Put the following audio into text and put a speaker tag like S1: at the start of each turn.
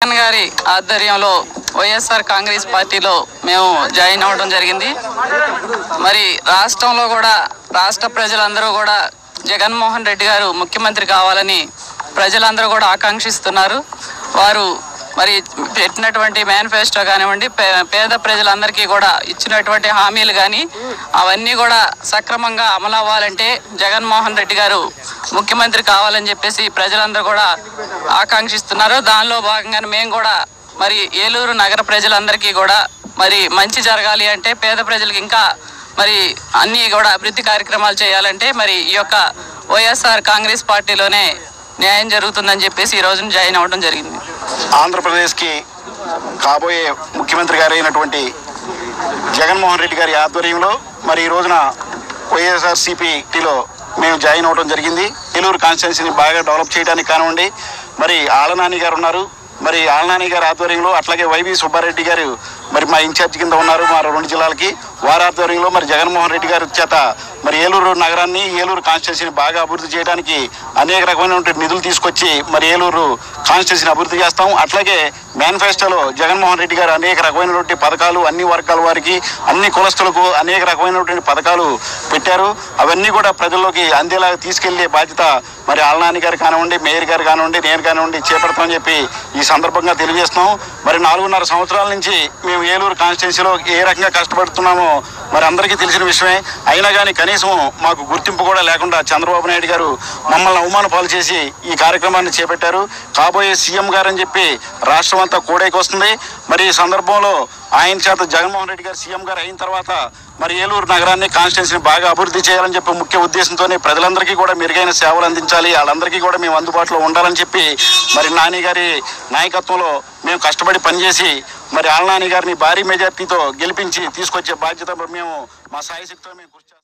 S1: జగన్ గారి ఆధ్వర్యంలో వైఎస్ఆర్ కాంగ్రెస్ పార్టీలో మేము జాయిన్ అవ్వడం జరిగింది. మరి రాష్ట్రంలో కూడా రాష్ట్ర ప్రజలందరూ కూడా జగన్మోహన్ రెడ్డి గారు ముఖ్యమంత్రి కావాలని ప్రజలందరూ కూడా ఆకాంక్షిస్తున్నారు. వారు మరి పెట్టినటువంటి మేనిఫెస్టో కానివ్వండి పేద ప్రజలందరికీ కూడా ఇచ్చినటువంటి హామీలు కానీ అవన్నీ కూడా సక్రమంగా అమలు అవ్వాలంటే జగన్మోహన్ రెడ్డి గారు ముఖ్యమంత్రి కావాలని చెప్పేసి ప్రజలందరూ కూడా ఆకాంక్షిస్తున్నారు. దానిలో భాగంగానే మేము కూడా మరి ఏలూరు నగర ప్రజలందరికీ కూడా మరి మంచి జరగాలి అంటే పేద ప్రజలకు ఇంకా మరి అన్నీ కూడా అభివృద్ధి కార్యక్రమాలు చేయాలంటే మరి ఈ యొక్క వైఎస్ఆర్ కాంగ్రెస్ పార్టీలోనే న్యాయం జరుగుతుందని చెప్పేసి ఈ రోజున జాయిన్ అవ్వడం జరిగింది.
S2: ఆంధ్రప్రదేశ్కి కాబోయే ముఖ్యమంత్రి గారైనటువంటి జగన్మోహన్ రెడ్డి గారి ఆధ్వర్యంలో మరి ఈ రోజున వైఎస్ఆర్సీపీటీలో మేము జాయిన్ అవ్వడం జరిగింది. ఏలూరు కాన్స్టిట్యున్సీని బాగా డెవలప్ చేయడానికి కానివ్వండి మరి ఆలనాని గారు ఉన్నారు. మరి ఆలనాని గారి ఆధ్వర్యంలో అట్లాగే వైవి సుబ్బారెడ్డి గారు మరి మా ఇన్ఛార్జ్ కింద ఉన్నారు మా రెండు జిల్లాలకి. వారి ఆధ్వర్యంలో మరి జగన్మోహన్ రెడ్డి గారి చేత మరి ఏలూరు నగరాన్ని ఏలూరు కాన్స్టిట్యున్సీని బాగా అభివృద్ధి చేయడానికి అనేక రకమైనటువంటి నిధులు తీసుకొచ్చి మరి ఏలూరు కాన్స్టిట్యున్సీని అభివృద్ధి చేస్తాం అట్లాగే మేనిఫెస్టోలో జగన్మోహన్ రెడ్డి గారు అనేక రకమైనటువంటి పథకాలు అన్ని వర్గాల వారికి అన్ని కులస్తులకు అనేక రకమైనటువంటి పథకాలు పెట్టారు. అవన్నీ కూడా ప్రజల్లోకి అందేలాగా తీసుకెళ్ళే బాధ్యత మరి ఆలనాని గారు కానివ్వండి మేయర్ గారు కానివ్వండి నేను కానివ్వండి చేపడతామని చెప్పి ఈ సందర్భంగా తెలియజేస్తున్నాం. మరి నాలుగున్నర సంవత్సరాల నుంచి మేము ఏలూరు కాన్స్టిట్యున్సీలో ఏ రకంగా కష్టపడుతున్నామో మరి అందరికీ తెలిసిన విషయమే. అయినా కానీ కనీసం మాకు గుర్తింపు కూడా లేకుండా చంద్రబాబు నాయుడు గారు మమ్మల్ని అవమాన పాలు చేసి ఈ కార్యక్రమాన్ని చేపట్టారు. కాబోయే సీఎం గారు అని చెప్పి రాష్ట్రం అంతా కూడైకి వస్తుంది. మరి ఈ సందర్భంలో ఆయన చేత జగన్మోహన్ రెడ్డి గారు సీఎం గారు అయిన తర్వాత మరి ఏలూరు నగరాన్ని కాన్స్టిట్యున్సీని బాగా అభివృద్ధి చేయాలని చెప్పి ముఖ్య ఉద్దేశంతోనే ప్రజలందరికీ కూడా మెరుగైన సేవలు అందించాలి. వాళ్ళందరికీ కూడా మేము అందుబాటులో ఉండాలని చెప్పి మరి నాని గారి నాయకత్వంలో మేము కష్టపడి పనిచేసి మరి ఆలనాని గారిని భారీ మెజార్టీతో గెలిపించి తీసుకొచ్చే బాధ్యత మేము మా సాయశక్తితో మేము